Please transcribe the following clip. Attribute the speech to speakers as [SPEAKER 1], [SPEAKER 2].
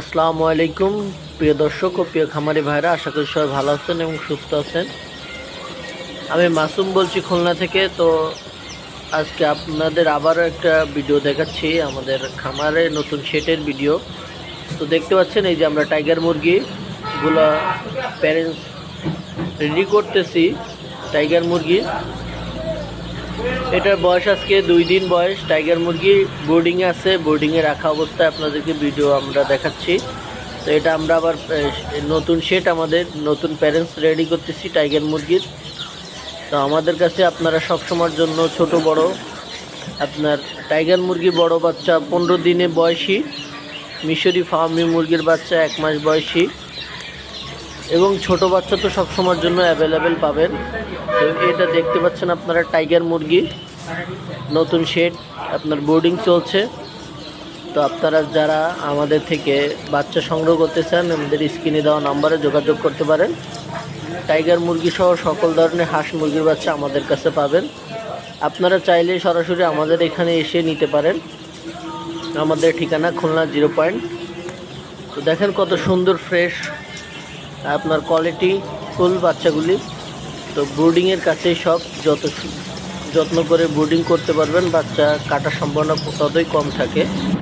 [SPEAKER 1] আসসালামু আলাইকুম, প্রিয় দর্শক ও প্রিয় খামারি ভাইরা, আশা করি সবাই ভালো আছেন এবং সুস্থ আছেন। আমি মাসুম বলছি খুলনা থেকে, তো আজকে আপনাদের আবারও একটা ভিডিও দেখাচ্ছি, আমাদের খামারে নতুন সেটের ভিডিও। তো দেখতে পাচ্ছেন, এই যে আমরা টাইগার মুরগিগুলো প্যারেন্টস রেডি করতেছি, টাইগার মুরগি। এটার বয়স আজকে দুই দিন বয়স। টাইগার মুরগি বোর্ডিংয়ে আছে। বোর্ডিংয়ে রাখা অবস্থায় আপনাদেরকে ভিডিও আমরা দেখাচ্ছি। তো এটা আমরা আবার নতুন সেট আমাদের, নতুন প্যারেন্টস রেডি করতেছি টাইগার মুরগির। তো আমাদের কাছে আপনারা সব সময়ের জন্য ছোট, বড়, আপনার টাইগার মুরগি বড় বাচ্চা পনেরো দিনে বয়সী। মিশরি ফার্মি মুরগির বাচ্চা এক মাস বয়সী। এবং ছোট বাচ্চা তো সব সময়ের জন্য অ্যাভেলেবেল পাবেন। এটা দেখতে পাচ্ছেন আপনারা টাইগার মুরগি, নতুন শেড আপনার বোর্ডিং চলছে। তো আপনারা যারা আমাদের থেকে বাচ্চা সংগ্রহ করতে চান, আমাদের স্ক্রিনে দেওয়া নাম্বারে যোগাযোগ করতে পারেন। টাইগার মুরগি সহ সকল ধরনের হাঁস মুরগির বাচ্চা আমাদের কাছে পাবেন। আপনারা চাইলে সরাসরি আমাদের এখানে এসে নিতে পারেন। আমাদের ঠিকানা খুলনা জিরো পয়েন্ট তো দেখেন কত সুন্দর ফ্রেশ আপনার কোয়ালিটি ফুল বাচ্চাগুলি। তো ব্রুডিংয়ের কাছেই সব, যত যত্ন করে ব্রুডিং করতে পারবেন, বাচ্চা কাটার সম্ভাবনা ততই কম থাকে।